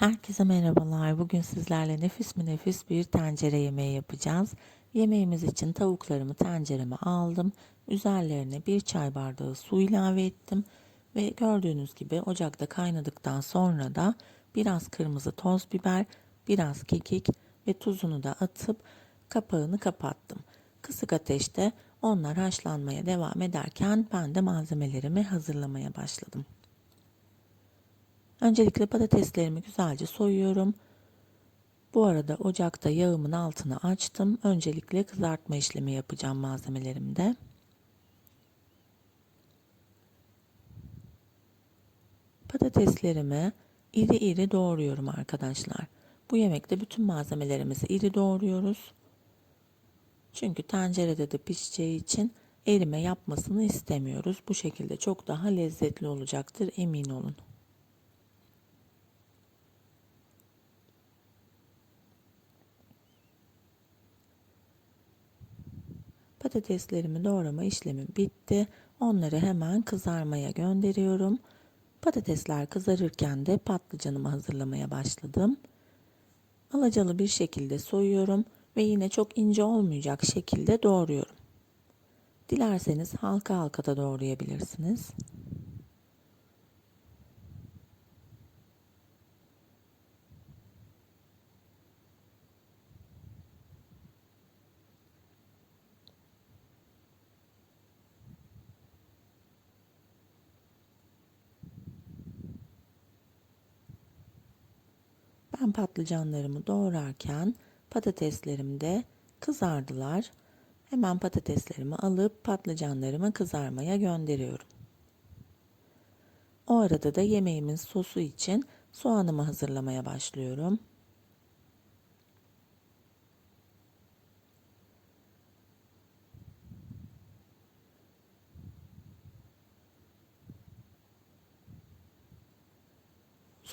Herkese merhabalar. Bugün sizlerle nefis mi nefis bir tencere yemeği yapacağız. Yemeğimiz için tavuklarımı tencereme aldım. Üzerlerine bir çay bardağı su ilave ettim. Ve gördüğünüz gibi ocakta kaynadıktan sonra da biraz kırmızı toz biber, biraz kekik ve tuzunu da atıp kapağını kapattım. Kısık ateşte onlar haşlanmaya devam ederken ben de malzemelerimi hazırlamaya başladım. Öncelikle patateslerimi güzelce soyuyorum. Bu arada ocakta yağımın altını açtım. Öncelikle kızartma işlemi yapacağım malzemelerimde. Patateslerimi iri iri doğruyorum arkadaşlar. Bu yemekte bütün malzemelerimizi iri doğruyoruz. Çünkü tencerede de pişeceği için erime yapmasını istemiyoruz. Bu şekilde çok daha lezzetli olacaktır emin olun. Patateslerimi doğrama işlemi bitti. Onları hemen kızarmaya gönderiyorum. Patatesler kızarırken de patlıcanımı hazırlamaya başladım. Alacalı bir şekilde soyuyorum ve yine çok ince olmayacak şekilde doğruyorum. Dilerseniz halka halka da doğrayabilirsiniz. Ben patlıcanlarımı doğrarken patateslerim de kızardılar. Hemen patateslerimi alıp patlıcanlarımı kızarmaya gönderiyorum. O arada da yemeğimin sosu için soğanımı hazırlamaya başlıyorum.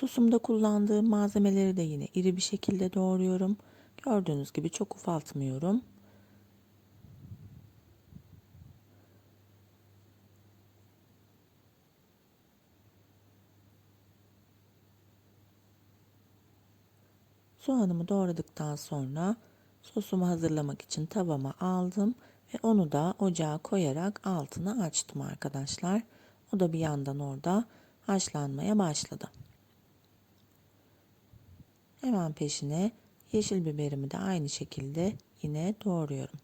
Sosumda kullandığım malzemeleri de yine iri bir şekilde doğruyorum. Gördüğünüz gibi çok ufaltmıyorum. Soğanımı doğradıktan sonra sosumu hazırlamak için tavama aldım ve onu da ocağa koyarak altını açtım arkadaşlar. O da bir yandan orada haşlanmaya başladı. Hemen peşine yeşil biberimi de aynı şekilde yine doğruyorum.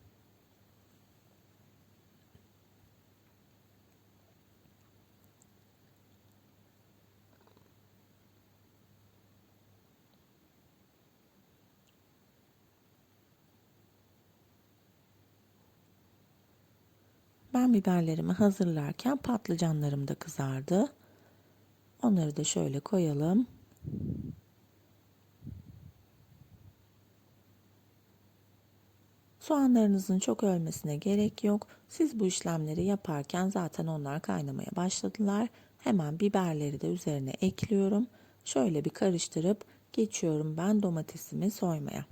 Ben biberlerimi hazırlarken patlıcanlarım da kızardı. Onları da şöyle koyalım. Soğanlarınızın çok ölmesine gerek yok. Siz bu işlemleri yaparken zaten onlar kaynamaya başladılar. Hemen biberleri de üzerine ekliyorum. Şöyle bir karıştırıp geçiyorum ben domatesimi soymaya.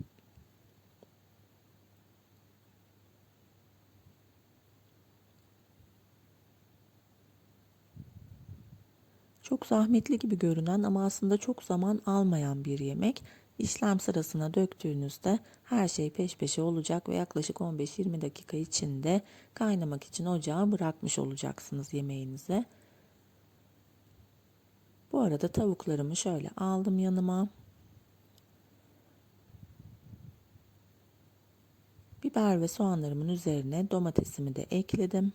Çok zahmetli gibi görünen ama aslında çok zaman almayan bir yemek. İşlem sırasına döktüğünüzde her şey peş peşe olacak ve yaklaşık 15-20 dakika içinde kaynamak için ocağa bırakmış olacaksınız yemeğinize. Bu arada tavuklarımı şöyle aldım yanıma. Biber ve soğanlarımın üzerine domatesimi de ekledim.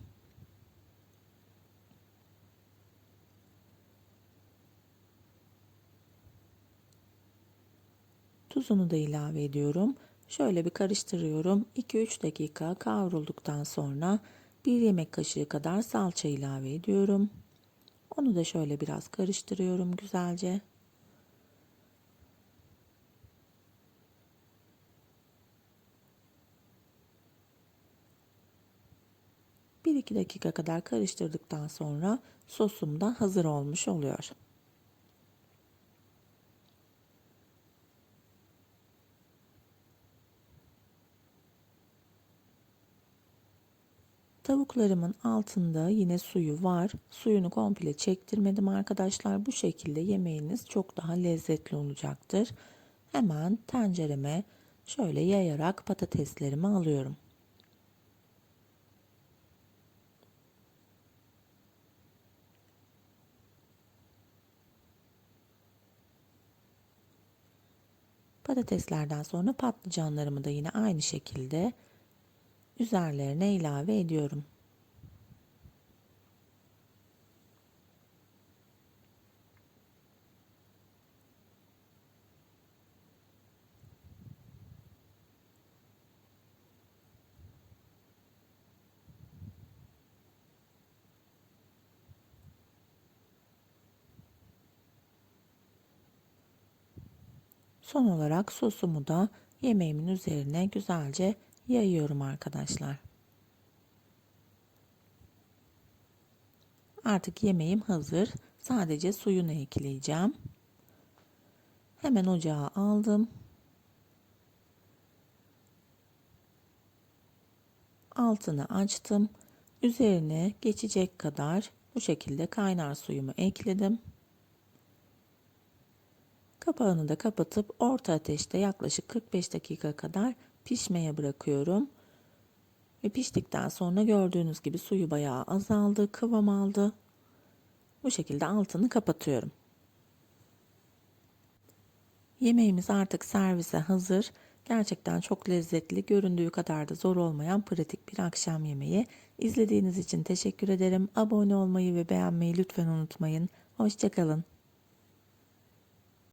Tuzunu da ilave ediyorum. Şöyle bir karıştırıyorum. 2-3 dakika kavrulduktan sonra bir yemek kaşığı kadar salça ilave ediyorum. Onu da şöyle biraz karıştırıyorum güzelce. Bir iki dakika kadar karıştırdıktan sonra sosum da hazır olmuş oluyor. Tavuklarımın altında yine suyu var. Suyunu komple çektirmedim arkadaşlar. Bu şekilde yemeğiniz çok daha lezzetli olacaktır. Hemen tencereme şöyle yayarak patateslerimi alıyorum. Patateslerden sonra patlıcanlarımı da yine aynı şekilde üzerlerine ilave ediyorum. Son olarak sosumu da yemeğimin üzerine güzelce yayıyorum arkadaşlar. Artık yemeğim hazır. Sadece suyunu ekleyeceğim. Hemen ocağa aldım. Altını açtım. Üzerine geçecek kadar bu şekilde kaynar suyumu ekledim. Kapağını da kapatıp orta ateşte yaklaşık 45 dakika kadar pişmeye bırakıyorum. Ve piştikten sonra gördüğünüz gibi suyu bayağı azaldı, kıvam aldı. Bu şekilde altını kapatıyorum. Yemeğimiz artık servise hazır. Gerçekten çok lezzetli, göründüğü kadar da zor olmayan pratik bir akşam yemeği. İzlediğiniz için teşekkür ederim. Abone olmayı ve beğenmeyi lütfen unutmayın. Hoşçakalın.